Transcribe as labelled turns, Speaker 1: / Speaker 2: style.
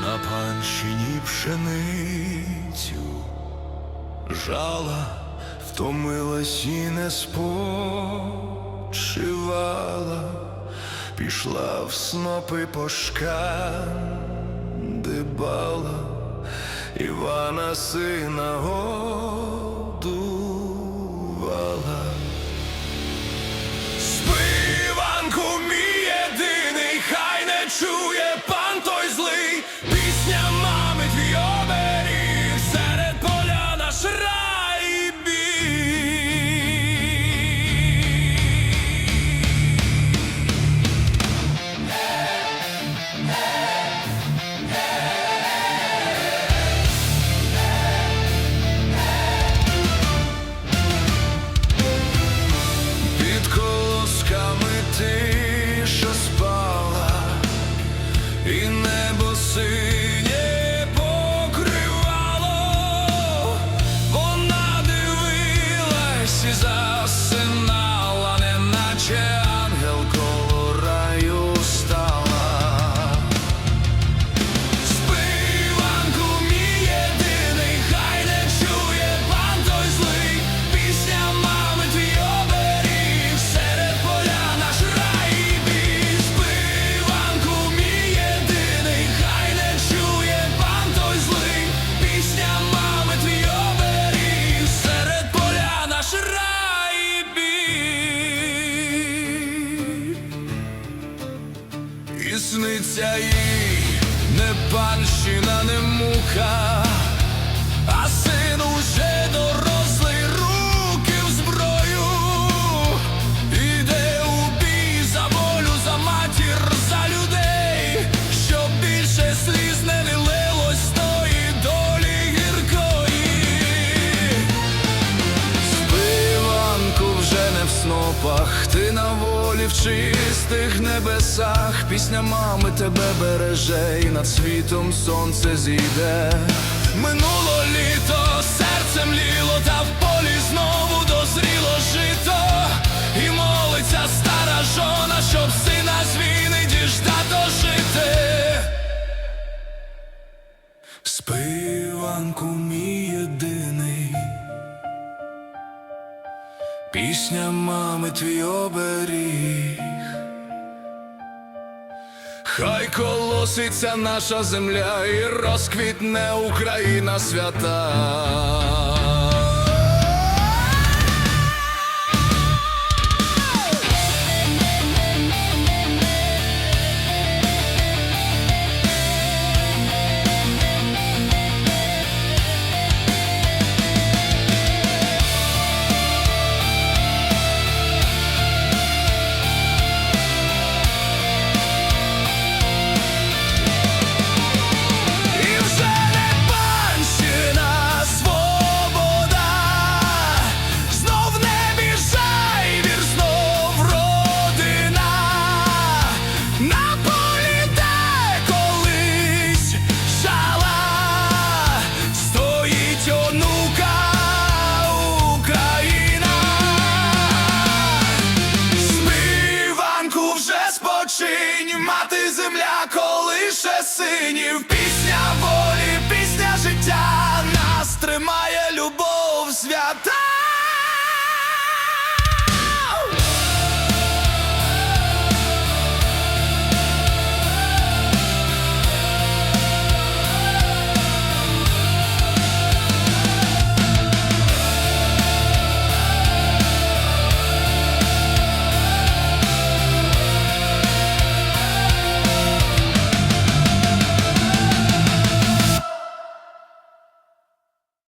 Speaker 1: На панщині пшеницю жала втомилась і не спочивала, пішла в снопи пошкан пошкандибала, Івана сина годувала. Сниться їй не панщина, не мука, а син уже дорослий, руки в зброю, іде у бій за волю, за матір, за людей, щоб більше сліз не лилось тої долі гіркої. Спиванку вже не в снопах, ти на волі в чистих небесах, пісня мами тебе береже, і над світом сонце зійде. Минуло літо, серце мліло, та в полі знову дозріло жито, і молиться стара жона, щоб сина з війни діждато жити. Спиванку мій Пісня мами твій оберіг. Хай колоситься наша земля і розквітне Україна свята. Синів, пісня волі, пісня життя, нас тримає любов свята.